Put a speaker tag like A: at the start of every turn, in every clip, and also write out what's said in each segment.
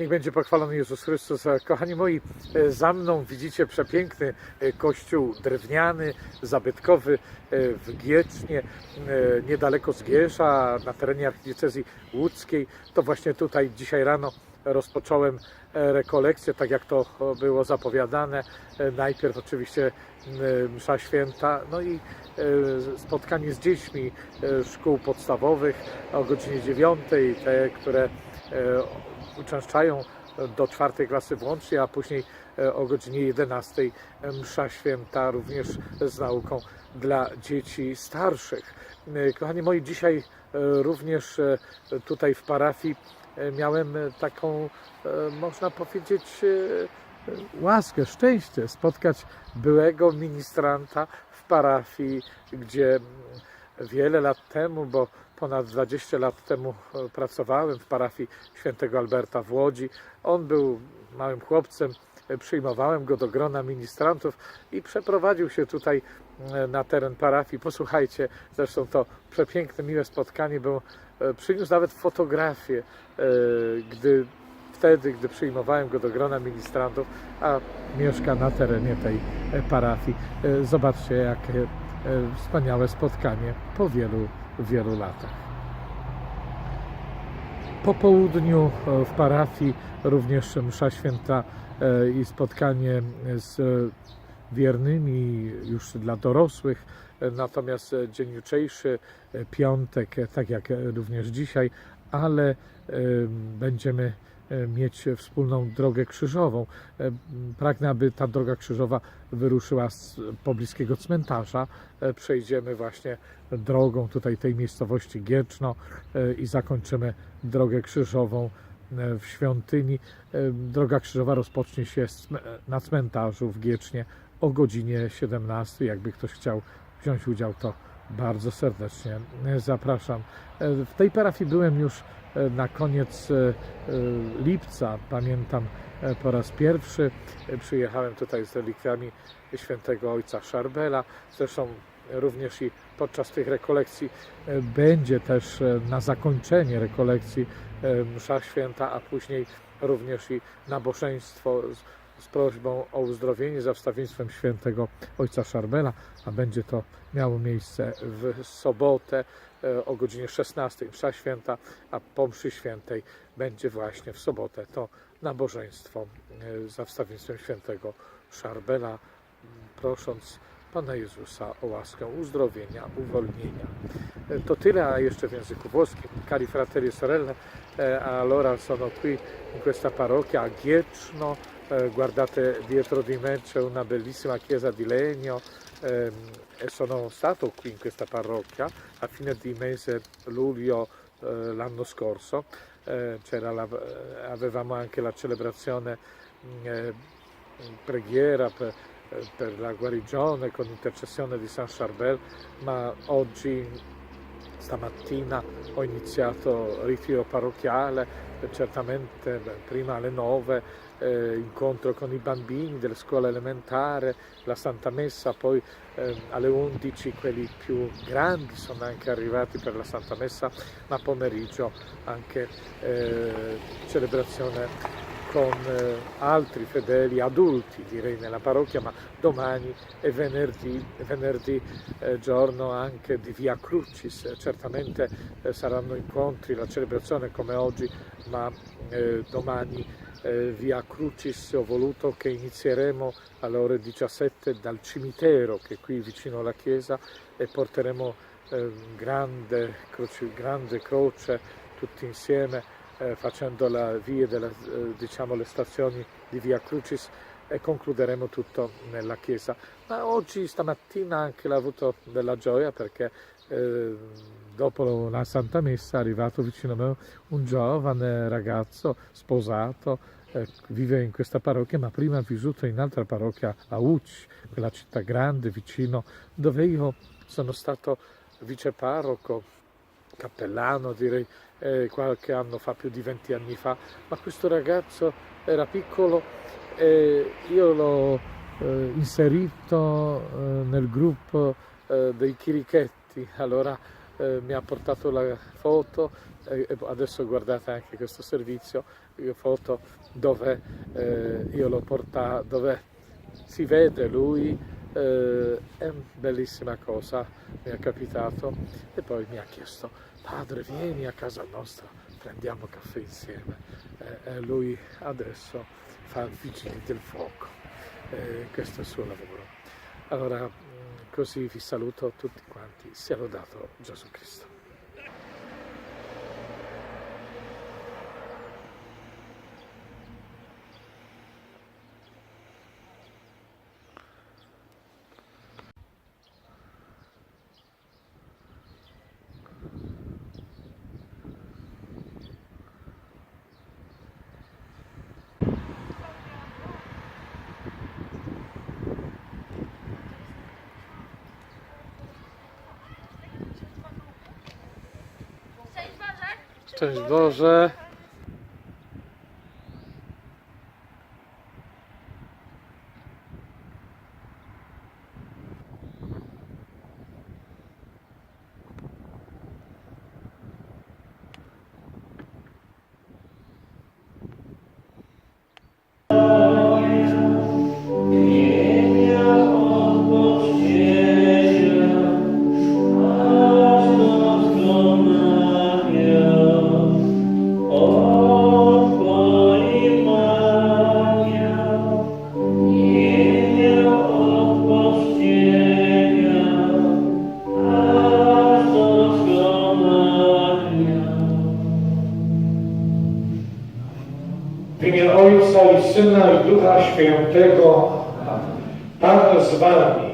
A: Niech będzie pochwalony Jezus Chrystus. E, Kochani moi, e, za mną widzicie przepiękny e, kościół drewniany, zabytkowy w Giecznie, niedaleko Zgierza, na terenie archidiecezji łódzkiej. To właśnie tutaj dzisiaj rano rozpocząłem rekolekcję, tak jak to było zapowiadane. Najpierw oczywiście msza święta, no i spotkanie z dziećmi szkół podstawowych o godzinie 9, te, które uczęszczają do czwartej klasy włącznie, a później e, o godzinie 11 msza święta również z nauką dla dzieci starszych. E, Kochani moi, dzisiaj e, również e, tutaj w parafii e, miałem e, taką, e, można powiedzieć, e, łaskę, szczęście spotkać byłego ministranta w parafii, gdzie wiele lat temu, bo ponad 20 lat temu e, pracowałem w parafii świętego Alberta w Łodzi. On był małym chłopcem, e, przyjmowałem go do grona ministrantów i przeprowadził się tutaj e, na teren parafii. Posłuchajcie, zresztą to przepiękne, miłe spotkanie, bo przyniósł nawet fotografię, gdy wtedy, gdy przyjmowałem go do grona ministrantów, a mieszka na terenie tej parafii. Zobaczcie, jakie e, wspaniałe spotkanie po wielu, wielu latach. Po południu e, w parafii również msza święta e, i spotkanie z e, wiernymi już dla dorosłych. E, Natomiast e, dzień jutrzejszy, e, piątek, e, tak jak e, również dzisiaj, ale e, będziemy e, mieć wspólną drogę krzyżową. E, Pragnę, aby ta droga krzyżowa wyruszyła z pobliskiego cmentarza. E, Przejdziemy właśnie drogą tutaj tej miejscowości Gieczno e, i zakończymy drogę krzyżową e, w świątyni. E, Droga krzyżowa rozpocznie się na cmentarzu w Giecznie o godzinie 17. Jakby ktoś chciał wziąć udział, to bardzo serdecznie e, zapraszam. E, W tej parafii byłem już e, na koniec e, e, lipca, pamiętam e, po raz pierwszy. E, Przyjechałem tutaj z relikwiami świętego ojca Szarbela. Zresztą również i podczas tych rekolekcji e, będzie też e, na zakończenie rekolekcji e, msza święta, a później również i nabożeństwo z, prośbą o uzdrowienie za wstawienstwem świętego ojca Szarbela, a będzie to miało miejsce w sobotę e, o godzinie 16 msza święta, a po mszy świętej będzie właśnie w sobotę to nabożeństwo e, za wstawienstwem świętego Szarbela, prosząc Pana Jezusa o łaskę uzdrowienia, uwolnienia. E, To tyle, a jeszcze w języku włoskim. Cari fratelli sorelle, allora sono qui in questa parrocchia a Giecno, eh, guardate dietro di me c'è una bellissima chiesa di legno ehm, e sono stato qui in questa parrocchia a fine di mese luglio eh, l'anno scorso, Eh, la- eh, avevamo anche la celebrazione mh, eh, preghiera per, eh, per la guarigione con intercessione di San Charbel, ma oggi stamattina ho iniziato ritiro parrocchiale, certamente prima alle 9 eh, incontro con i bambini della scuola elementare, la Santa Messa, poi eh, alle 11 quelli più grandi sono anche arrivati per la Santa Messa, ma pomeriggio anche eh, celebrazione con eh, altri fedeli adulti, direi nella parrocchia, ma domani e venerdì, venerdì eh, giorno anche di Via Crucis. Certamente eh, saranno incontri, la celebrazione come oggi, ma eh, domani eh, Via Crucis ho voluto che inizieremo alle ore 17 dal cimitero che è qui vicino alla chiesa e porteremo eh, grande, croce, grande croce tutti insieme eh, facendo la via della, eh, diciamo le stazioni di Via Crucis e concluderemo tutto nella chiesa. Ma oggi stamattina anche l'ho avuto della gioia perché eh, dopo la Santa Messa è arrivato vicino a me un giovane ragazzo sposato, eh, vive in questa parrocchia, ma prima ha vissuto in un'altra parrocchia a Ucci, quella città grande vicino, dove io sono stato viceparroco, cappellano direi eh, qualche anno fa, più di 20 anni fa, ma questo ragazzo era piccolo e io l'ho eh, inserito eh, nel gruppo eh, dei chirichetti, allora eh, mi ha portato la foto e e adesso guardate anche questo servizio
B: foto dove eh, io l'ho portato, dove si vede lui, eh, è una bellissima cosa, mi è capitato e poi mi ha chiesto, padre vieni a casa nostra, prendiamo caffè insieme. Eh, e lui adesso fa il vigili del fuoco, eh, questo è il suo lavoro. Allora, mm, così vi saluto tutti quanti, sia lodato Gesù Cristo.
C: Cześć Boże.
A: Świętego. Pan z Wami.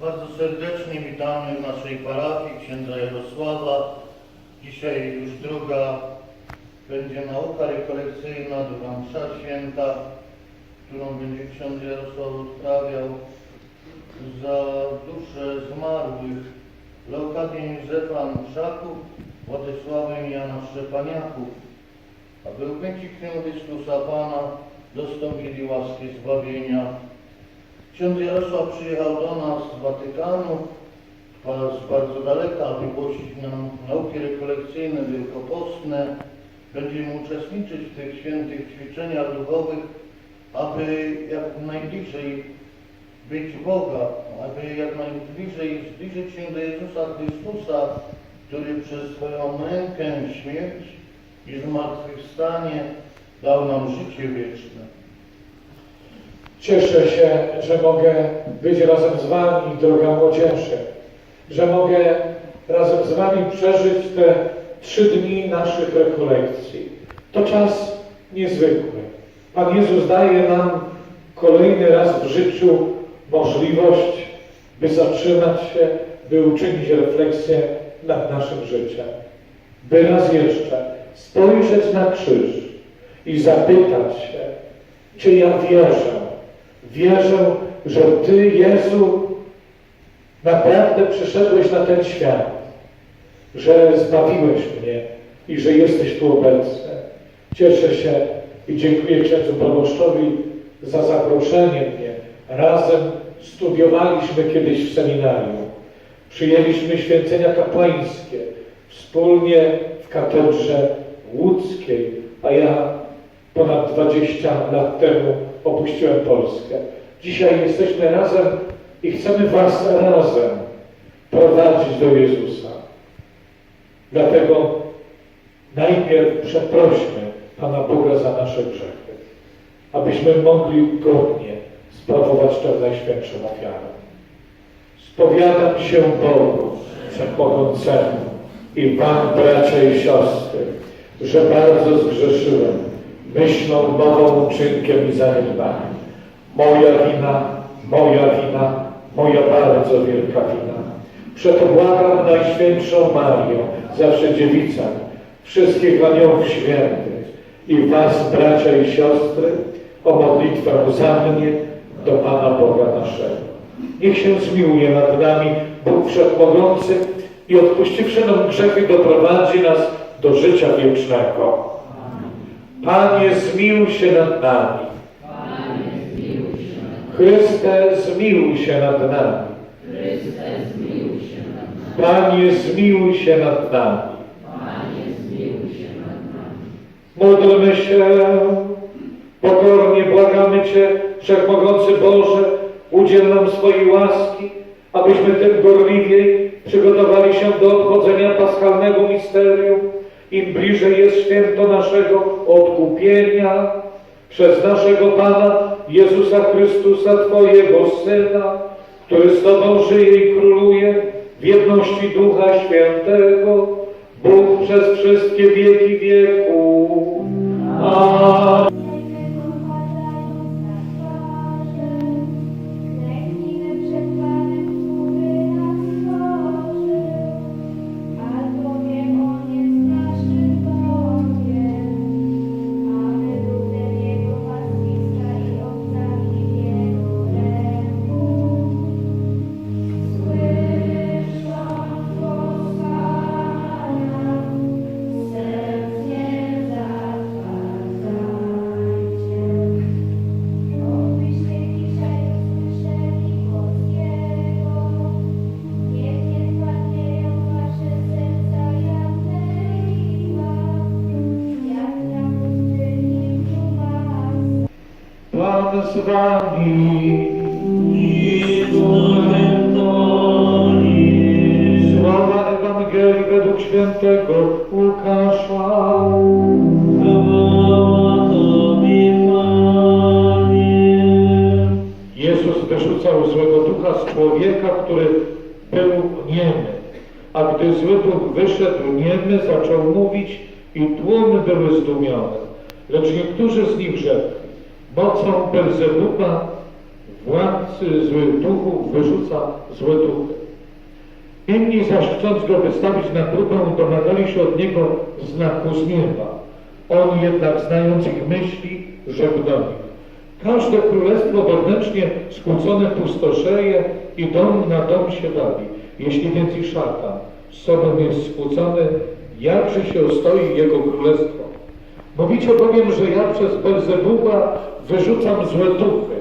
D: Bardzo serdecznie witamy w naszej parafii księdza Jarosława. Dzisiaj już druga będzie nauka rekolekcyjna, druga msza święta, którą będzie ksiądz Jarosław odprawiał za dusze zmarłych Leokadię Józefa Mszaków, Władysławę i Jana Szczepaniaków, aby upięknie Chrystusa Pana dostąpili łaski zbawienia Ksiądz Jarosław przyjechał do nas z Watykanu, z bardzo daleka, aby głosić nam nauki rekolekcyjne wielkopostne. Będziemy uczestniczyć w tych świętych ćwiczeniach duchowych, aby jak najbliżej być Boga, aby jak najbliżej zbliżyć się do Jezusa Chrystusa, który przez swoją mękę, śmierć i zmartwychwstanie dał nam życie wieczne.
A: Cieszę się, że mogę być razem z Wami, droga młodzieży, że mogę razem z Wami przeżyć te trzy dni naszych rekolekcji. To czas niezwykły. Pan Jezus daje nam kolejny raz w życiu możliwość, by zatrzymać się, by uczynić refleksję nad naszym życiem. By raz jeszcze spojrzeć na krzyż i zapytać się, czy ja wierzę, wierzę, że Ty, Jezu, naprawdę przyszedłeś na ten świat, że zbawiłeś mnie i że jesteś tu obecny. Cieszę się i dziękuję księdzu proboszczowi za zaproszenie mnie. Razem studiowaliśmy kiedyś w seminarium. Przyjęliśmy święcenia kapłańskie wspólnie katedrze łódzkiej, a ja ponad 20 lat temu opuściłem Polskę. Dzisiaj jesteśmy razem i chcemy Was razem prowadzić do Jezusa. Dlatego najpierw przeprośmy Pana Boga za nasze grzechy, abyśmy mogli godnie sprawować tę najświętszą ofiarę. Spowiadam się Bogu Wszechmogącemu i Wam, bracia i siostry, że bardzo zgrzeszyłem myślą, mową, uczynkiem i zaniedbaniem. Moja wina, moja wina, moja bardzo wielka wina. Przeto błagam Najświętszą Marię, zawsze dziewicę, wszystkich aniołów świętych i Was, bracia i siostry, o modlitwę za mnie do Pana Boga naszego. Niech się zmiłuje nad nami Bóg Wszechmogący i odpuściwszy nam grzechy doprowadzi nas do życia wiecznego. Panie, zmiłuj się nad nami. Chryste, zmiłuj się nad nami. Panie, zmiłuj się nad nami. Módlmy się. Pokornie błagamy Cię, Wszechmogący Boże, udziel nam swojej łaski, abyśmy tym gorliwiej przygotowali się do obchodzenia paschalnego misterium, im bliżej jest święto naszego odkupienia przez naszego Pana Jezusa Chrystusa, Twojego Syna, który z Tobą żyje i króluje w jedności Ducha Świętego, Bóg przez wszystkie wieki wieków. Amen. Świętego Łukasza. Jezus wyrzucał złego ducha z człowieka, który był niemy. A gdy zły duch wyszedł niemy, zaczął mówić i tłumy były zdumione. Lecz niektórzy z nich rzekli, mocą Belzebuba, władcy złych duchów, wyrzuca złe duchy. Inni zaś chcąc go wystawić na próbę, domagali się od niego znaku z nieba. On jednak, znając ich myśli, rzekł do nich. Każde królestwo wewnętrznie skłócone pustoszeje i dom na dom się wali. Jeśli więc i szatan z sobą jest skłócony, jakże się ostoi jego królestwo? Mówicie bowiem, że ja przez Belzebuba wyrzucam złe duchy.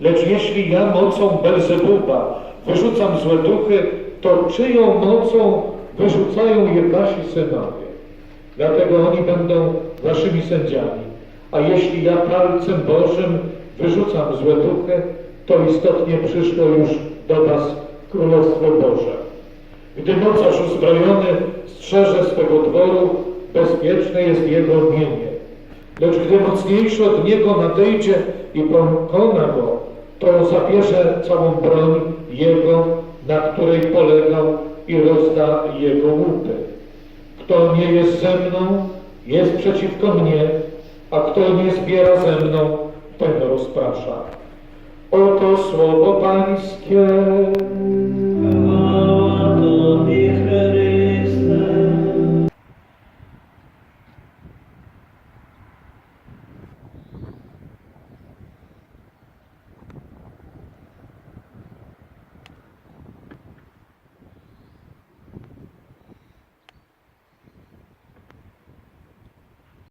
A: Lecz jeśli ja mocą Belzebuba wyrzucam złe duchy, to czyją mocą wyrzucają je wasi synowie? Dlatego oni będą waszymi sędziami. A jeśli ja palcem Bożym wyrzucam złe duchy, to istotnie przyszło już do was Królestwo Boże. Gdy mocarz uzbrojony strzeże swego dworu, bezpieczne jest jego mienie. Lecz gdy mocniejszy od niego nadejdzie i pokona go, to zabierze całą broń jego, na której polegał i rozda jego łupy. Kto nie jest ze mną, jest przeciwko mnie, a kto nie zbiera ze mną, ten rozprasza. Oto słowo Pańskie.